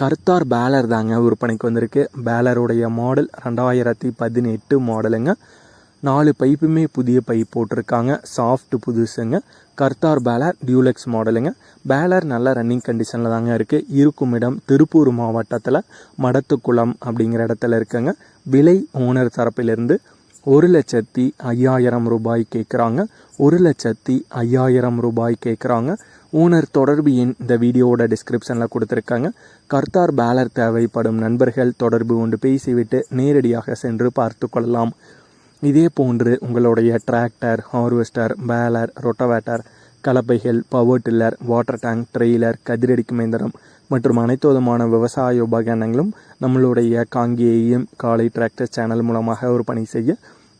Kartar baler தாங்க விற்பனைக்கு வந்திருக்கு. பேலருடைய மாடல் ரெண்டாயிரத்தி பதினெட்டு மாடலுங்க நாலு பைப்புமே புதிய பைப் போட்டிருக்காங்க. சாஃப்ட் புதுசுங்க. கர்த்தார் பேலர் டியூலெக்ஸ் மாடலுங்க பேலர் நல்ல ரன்னிங் கண்டிஷனில் தாங்க இருக்குது இருக்கும் இடம் திருப்பூர் மாவட்டத்தில் மடத்துக்குளம் அப்படிங்கிற இடத்துல இருக்குங்க. விலை ஓனர் தரப்பிலிருந்து ஒரு லட்சத்தி ஐயாயிரம் ரூபாய் கேட்குறாங்க. ஒரு லட்சத்தி ஐயாயிரம் ரூபாய் கேட்குறாங்க. ஓனர் தொடர்பு எண் இந்த வீடியோவோட டிஸ்கிரிப்ஷனில் கொடுத்துருக்காங்க. கர்த்தார் பேலர் தேவைப்படும் நண்பர்கள் தொடர்பு கொண்டு பேசிவிட்டு நேரடியாக சென்று பார்த்து கொள்ளலாம். இதே போன்று உங்களுடைய tractor harvester baler rotavator கலப்பைகள் power tiller water tank trailer கதிரடிக்கும் இயந்திரம் மற்றும் அனைத்து விதமான விவசாய உபகரணங்களும் நம்மளுடைய காங்கேயம் காலை டிராக்டர் சேனல் மூலமாக ஒரு பணி செய்ய